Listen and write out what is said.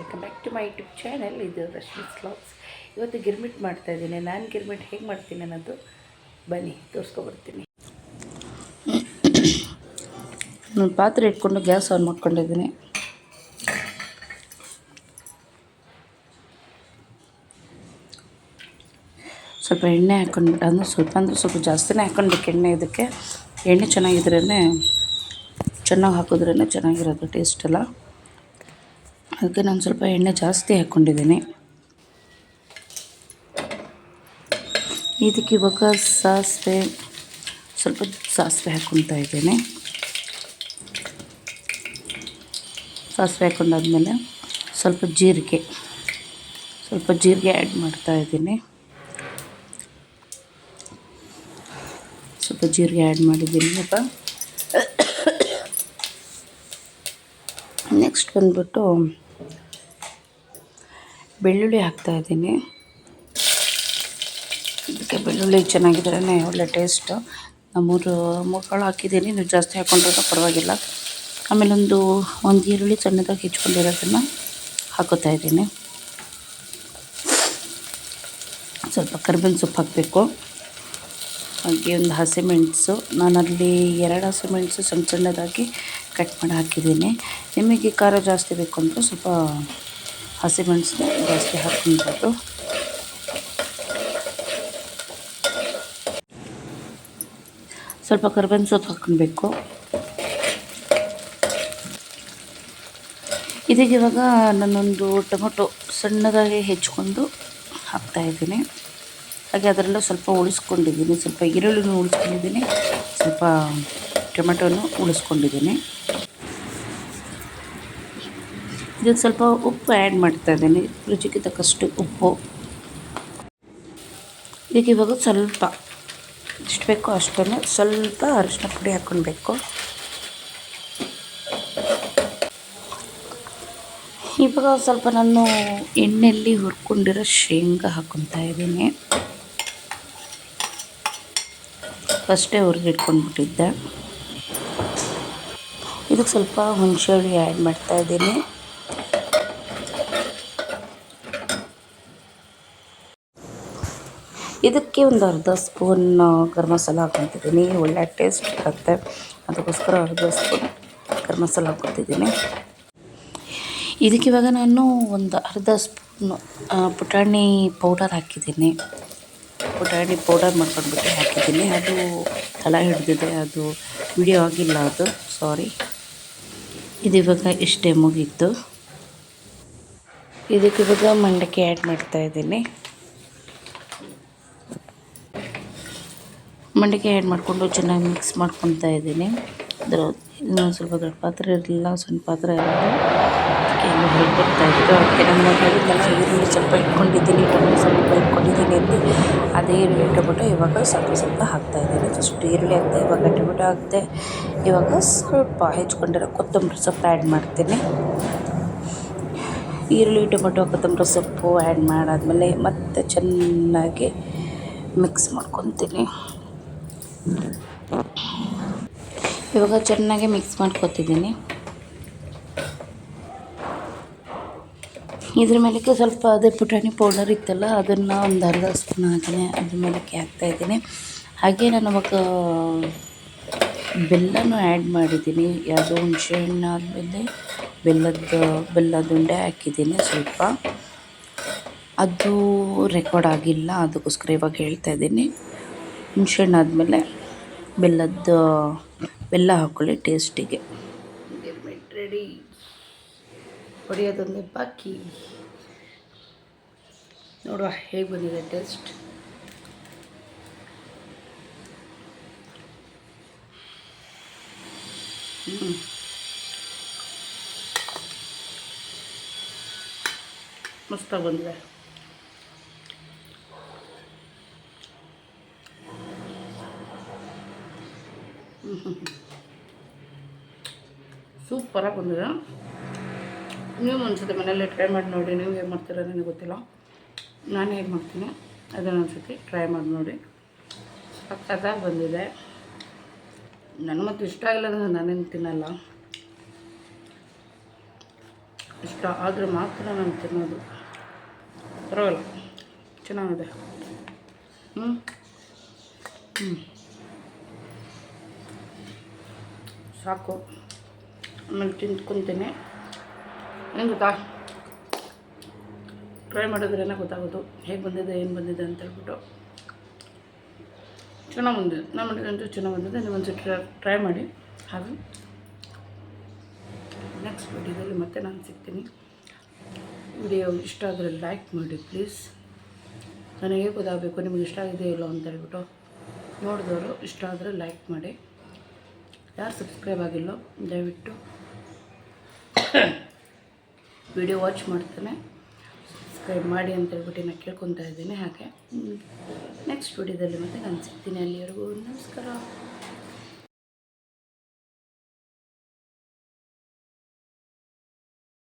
Welcome back to my YouTube channel ಇದು ರಶ್ಮಿ ಸ್ಲಾಗ್ಸ್ ಇವತ್ತು ಗಿರ್ಮಿಟ್ ಮಾಡ್ತಾ ಇದ್ದೀನಿ. ನಾನು ಗಿರ್ಮಿಟ್ ಹೇಗೆ ಮಾಡ್ತೀನಿ ಅನ್ನೋದು ಬನ್ನಿ, ತೋರಿಸ್ಕೊಬರ್ತೀನಿ. ನಾನು ಪಾತ್ರೆ ಇಟ್ಕೊಂಡು ಗ್ಯಾಸ್ ಆನ್ ಮಾಡ್ಕೊಂಡಿದ್ದೀನಿ. ಸ್ವಲ್ಪ ಎಣ್ಣೆ ಹಾಕ್ಕೊಂಡ್ಬಿಟ್ಟು ಅಂದರೆ ಸ್ವಲ್ಪ ಅಂದರೆ ಸ್ವಲ್ಪ ಜಾಸ್ತಿನೇ ಹಾಕ್ಕೊಳ್ಬೇಕು ಎಣ್ಣೆ ಇದಕ್ಕೆ. ಎಣ್ಣೆ ಚೆನ್ನಾಗಿದ್ರೇ ಚೆನ್ನಾಗಿ ಹಾಕಿದ್ರೇ ಚೆನ್ನಾಗಿರೋದು ಟೇಸ್ಟ್ ಎಲ್ಲ. ಅದಕ್ಕೆ ನಾನು ಸ್ವಲ್ಪ ಎಣ್ಣೆ ಜಾಸ್ತಿ ಹಾಕ್ಕೊಂಡಿದ್ದೀನಿ. ಇದಕ್ಕೆ ಇವಾಗ ಸಾಸಿವೆ, ಸ್ವಲ್ಪ ಸಾಸಿವೆ ಹಾಕ್ಕೊಳ್ತಾ ಇದ್ದೀನಿ. ಸಾಸಿವೆ ಹಾಕ್ಕೊಂಡಾದ್ಮೇಲೆ ಸ್ವಲ್ಪ ಜೀರಿಗೆ ಸ್ವಲ್ಪ ಜೀರಿಗೆ ಆ್ಯಡ್ ಮಾಡ್ತಾ ಇದ್ದೀನಿ. ಸ್ವಲ್ಪ ಜೀರಿಗೆ ಆ್ಯಡ್ ಮಾಡಿದ್ದೀನಿ ಇವಾಗ. ನೆಕ್ಸ್ಟ್ ಬಂದ್ಬಿಟ್ಟು ಬೆಳ್ಳುಳ್ಳಿ ಹಾಕ್ತಾ ಇದ್ದೀನಿ. ಅದಕ್ಕೆ ಬೆಳ್ಳುಳ್ಳಿ ಚೆನ್ನಾಗಿದ್ರೆ ಒಳ್ಳೆ ಟೇಸ್ಟು. ನಾನು ಮೂರು ಮೂರು ಕಾಳು ಹಾಕಿದ್ದೀನಿ. ನೀವು ಜಾಸ್ತಿ ಹಾಕ್ಕೊಂಡ್ರೂ ಪರವಾಗಿಲ್ಲ. ಆಮೇಲೆ ಒಂದು ಒಂದು ಈರುಳ್ಳಿ ಸಣ್ಣದಾಗಿ ಹೆಚ್ಕೊಂಡಿರೋದನ್ನು ಹಾಕೋತಾ ಇದ್ದೀನಿ. ಸ್ವಲ್ಪ ಕರ್ಬೇವಿನ ಸೊಪ್ಪು ಹಾಕಬೇಕು. ಹಾಗೆ ಒಂದು ಹಸಿಮೆಣಸು. ನಾನಲ್ಲಿ ಎರಡು ಹಸಿಮೆಣಸು ಸಣ್ಣ ಸಣ್ಣದಾಗಿ ಕಟ್ ಮಾಡಿ ಹಾಕಿದ್ದೀನಿ. ನಿಮಗೆ ಖಾರ ಜಾಸ್ತಿ ಬೇಕು ಅಂದರೆ ಸ್ವಲ್ಪ ಹಸಿಮೆಣಸು ಜಾಸ್ತಿ ಹಾಕ್ಕೊಳ್ಬೋದು ಸ್ವಲ್ಪ ಕರಿಬೇವಿನ ಸೊಪ್ಪು ಹಾಕ್ಕೊಳ್ಬೇಕು. ಇದಕ್ಕೆ ಇವಾಗ ನಾನೊಂದು ಟೊಮೊಟೊ ಸಣ್ಣದಾಗಿ ಹೆಚ್ಕೊಂಡು ಹಾಕ್ತಾಯಿದ್ದೀನಿ ಹಾಗೆ ಅದರಲ್ಲೂ ಸ್ವಲ್ಪ ಉಳಿಸ್ಕೊಂಡಿದ್ದೀನಿ. ಸ್ವಲ್ಪ ಈರುಳ್ಳಿನೂ ಉಳಿಸ್ಕೊಂಡಿದ್ದೀನಿ. ಸ್ವಲ್ಪ ಟೊಮೆಟೊನೂ ಉಳಿಸ್ಕೊಂಡಿದ್ದೀನಿ. ಇದಕ್ಕೆ ಸ್ವಲ್ಪ ಉಪ್ಪು ಆ್ಯಡ್ ಮಾಡ್ತಾ ಇದ್ದೀನಿ. ರುಚಿಗೆ ತಕ್ಕಷ್ಟು ಉಪ್ಪು. ಇದಕ್ಕೆ ಇವಾಗ ಸ್ವಲ್ಪ ಎಷ್ಟು ಬೇಕೋ ಅಷ್ಟೇ ಸ್ವಲ್ಪ ಅರಿಶಿನ ಪುಡಿ ಹಾಕ್ಕೊಳ್ಬೇಕು. ಇವಾಗ ಸ್ವಲ್ಪ ನಾನು ಎಣ್ಣೆಯಲ್ಲಿ ಹುರ್ಕೊಂಡಿರೋ ಶೇಂಗಾ ಹಾಕೊತಾ ಇದ್ದೀನಿ. ಫಸ್ಟೇ ಹುರಿದಿಟ್ಕೊಂಡ್ಬಿಟ್ಟಿದ್ದೆ. ಇದಕ್ಕೆ ಸ್ವಲ್ಪ ಹುಣಸೆ ಹುಳಿ ಆ್ಯಡ್ ಮಾಡ್ತಾ ಇದಕ್ಕೆ ಒಂದು ಅರ್ಧ ಸ್ಪೂನ್ ಗರಂ ಮಸಾಲ ಹಾಕೊತಿದ್ದೀನಿ ಒಳ್ಳೆ ಟೇಸ್ಟ್ ಬರುತ್ತೆ. ಅದಕ್ಕೋಸ್ಕರ ಅರ್ಧ ಸ್ಪೂನ್ ಗರಂ ಮಸಾಲ ಹಾಕೊತಿದ್ದೀನಿ ಇದಕ್ಕೆ ಇವಾಗ ನಾನು ಒಂದು ಅರ್ಧ ಸ್ಪೂನು ಪುಟಾಣಿ ಪೌಡರ್ ಹಾಕಿದ್ದೀನಿ. ಪುಟಾಣಿ ಪೌಡರ್ ಮಾಡ್ಕೊಂಡ್ಬಿಟ್ಟು ಹಾಕಿದ್ದೀನಿ. ಅದು ತಳ ಹಿಡಿದಿದೆ. ಅದು ವಿಡಿಯೋ ಆಗಿಲ್ಲ ಅದು. ಸಾರಿ ಇದು ಇವಾಗ ಇಷ್ಟೇ ಮುಗೀತು. ಇದಕ್ಕೆ ಇವಾಗ ಮಂಡಕ್ಕಿ ಆ್ಯಡ್ ಮಾಡ್ತಾ ಇದ್ದೀನಿ ಮಂಡಕ್ಕಿ ಆ್ಯಡ್ ಮಾಡಿಕೊಂಡು ಚೆನ್ನಾಗಿ ಮಿಕ್ಸ್ ಮಾಡ್ಕೊತಾ ಇದ್ದೀನಿ. ಅದರ ಇನ್ನೊಂದು ಸ್ವಲ್ಪ ದೊಡ್ಡ ಪಾತ್ರೆ ಇರಲಿಲ್ಲ, ಸಣ್ಣ ಪಾತ್ರೆ ಇರೋದು ಅದಕ್ಕೆ ಹೆಲ್ಪ್ ಬರ್ತಾ ಅದಕ್ಕೆ ನಮ್ಮ ಮನೆಯಲ್ಲಿ ಸ್ವಲ್ಪ ಇಟ್ಕೊಂಡಿದ್ದೀನಿ ಟೊಮೆಟೊ ಸ್ವಲ್ಪ ಇಟ್ಕೊಂಡಿದ್ದೀನಿ ಅಂತ ಅದೇ ಈರುಳ್ಳಿ ಟೊಮೆಟೊ ಇವಾಗ ಸ್ವಲ್ಪ ಸ್ವಲ್ಪ ಹಾಕ್ತಾಯಿದ್ದೀನಿ ಫಸ್ಟ್ ಈರುಳ್ಳಿ ಹಾಕ್ತೆ, ಇವಾಗ ಟೊಮೆಟೊ ಆಗುತ್ತೆ ಇವಾಗ ಸ್ವಲ್ಪ ಹೆಚ್ಕೊಂಡಿರೋ ಕೊತ್ತಂಬರಿ ಸೊಪ್ಪು ಆ್ಯಡ್ ಮಾಡ್ತೀನಿ. ಈರುಳ್ಳಿ, ಟೊಮೆಟೊ, ಕೊತ್ತಂಬರಿ ಸೊಪ್ಪು ಆ್ಯಡ್ ಮಾಡಾದಮೇಲೆ ಮತ್ತೆ ಚೆನ್ನಾಗಿ ಮಿಕ್ಸ್ ಮಾಡ್ಕೊತೀನಿ. ಇವಾಗ ಚೆನ್ನಾಗಿ ಮಿಕ್ಸ್ ಮಾಡ್ಕೊತಿದ್ದೀನಿ. ಇದ್ರ ಮೇಲಕ್ಕೆ ಸ್ವಲ್ಪ ಅದೇ ಪುಟಾಣಿ ಪೌಡರ್ ಇತ್ತಲ್ಲ, ಅದನ್ನು ಒಂದು ಅರ್ಧ ಸ್ಪೂನ್ ಹಾಕಿನೇ ಅದ್ರ ಮೇಲಕ್ಕೆ ಹಾಕ್ತಾಯಿದ್ದೀನಿ ಹಾಗೆ ನಾನು ಅವಾಗ ಬೆಲ್ಲನೂ ಆ್ಯಡ್ ಮಾಡಿದ್ದೀನಿ. ಯಾವುದೋ ಹುಣಸೆ ಹಣ್ಣು ಆದಮೇಲೆ ಬೆಲ್ಲದ ಬೆಲ್ಲದ ಉಂಡೆ ಹಾಕಿದ್ದೀನಿ ಸ್ವಲ್ಪ. ಅದು ರೆಕಾರ್ಡ್ ಆಗಿಲ್ಲ, ಅದಕ್ಕೋಸ್ಕರ ಇವಾಗ ಹೇಳ್ತಾ ಇದ್ದೀನಿ. ಹುಣಸೆ ಹಣ್ಣು ಆದಮೇಲೆ ಬೆಲ್ಲದ ಬೆಲ್ಲ ಹಾಕ್ಕೊಳ್ಳಿ ಟೇಸ್ಟಿಗೆ. ರೆಡಿ ಹೊಡೆಯೋದೊಂದೇ ಬಾಕಿ ನೋಡುವ ಹೇಗೆ ಬಂದಿದೆ ಟೇಸ್ಟ್ ಹ್ಞೂ ಮಸ್ತಾಗಿ ಬಂದಿದೆ. ಸೂಪರಾಗಿ ಬಂದಿದೆ. ನೀವು ಒಂದ್ಸತಿ ಮನೇಲಿ ಟ್ರೈ ಮಾಡಿ ನೋಡಿ, ನೀವು ಹೇಗೆ ಮಾಡ್ತೀರೋ ನನಗೆ ಗೊತ್ತಿಲ್ಲ. ನಾನು ಹೇಗೆ ಮಾಡ್ತೀನಿ, ಅದನ್ನು ಒಂದ್ಸತಿ ಟ್ರೈ ಮಾಡಿ ನೋಡಿ. ಸಕ್ಕತ್ತಾಗಿ ಬಂದಿದೆ. ನನಗೆ ಮತ್ತು ಇಷ್ಟ ಆಗಿಲ್ಲ ಅಂದರೆ ನಾನೇನು ತಿನ್ನಲ್ಲ. ಇಷ್ಟ ಆದರೆ ಮಾತ್ರ ನಾನು ತಿನ್ನೋದು. ಪರವಾಗಿಲ್ಲ. ಚೆನ್ನಾಗಿದೆ. ಹ್ಞೂ ಹ್ಞೂ ಸಾಕು. ಆಮೇಲೆ ತಿಂದ್ಕೊತೀನಿ. ಏನು ಗೊತ್ತಾ? ಟ್ರೈ ಮಾಡಿದ್ರೇ ಗೊತ್ತಾಗೋದು. ಹೇಗೆ ಬಂದಿದೆ, ಏನು ಬಂದಿದೆ ಅಂತ ಹೇಳ್ಬಿಟ್ಟು. ಚೆನ್ನಾಗಿ ಬಂದಿದೆ. ನಾನು ಮಾಡಿದಂತೂ ಚೆನ್ನಾಗಿ ಬಂದಿದೆ. ನೀವು ಒಂದು ಟ್ರೈ ಟ್ರೈ ಮಾಡಿ. ಹಾಗೆ. ನೆಕ್ಸ್ಟ್ ವಿಡಿಯೋದಲ್ಲಿ ಮತ್ತೆ ನಾನು ಸಿಗ್ತೀನಿ. ವಿಡಿಯೋ ಇಷ್ಟ ಆದರೆ ಲೈಕ್ ಮಾಡಿ ಪ್ಲೀಸ್ ನನಗೆ ಗೊತ್ತಾಗಬೇಕು? ನಿಮಗೆ ಇಷ್ಟ ಆಗಿದೆಯೋ ಇಲ್ಲೋ ಅಂತ ಹೇಳ್ಬಿಟ್ಟು. ನೋಡಿದವರು ಇಷ್ಟ ಆದರೆ ಲೈಕ್ ಮಾಡಿ. ಯಾರು ಸಬ್ಸ್ಕ್ರೈಬ್ ಆಗಿಲ್ಲೋ, ದಯವಿಟ್ಟು ವಿಡಿಯೋ ವಾಚ್ ಮಾಡ್ತಾನೆ. ಸಬ್ಸ್ಕ್ರೈಬ್ ಮಾಡಿ ಅಂತ ಹೇಳ್ಬಿಟ್ಟು ನಾನು ಕೇಳ್ಕೊತಾ ಇದ್ದೀನಿ ಹಾಗೆ. ನೆಕ್ಸ್ಟ್ ವಿಡಿಯೋದಲ್ಲಿ ಮತ್ತೆ ನಾನು ಸಿಗ್ತೀನಿ. ಅಲ್ಲಿವರೆಗೂ ನಮಸ್ಕಾರ.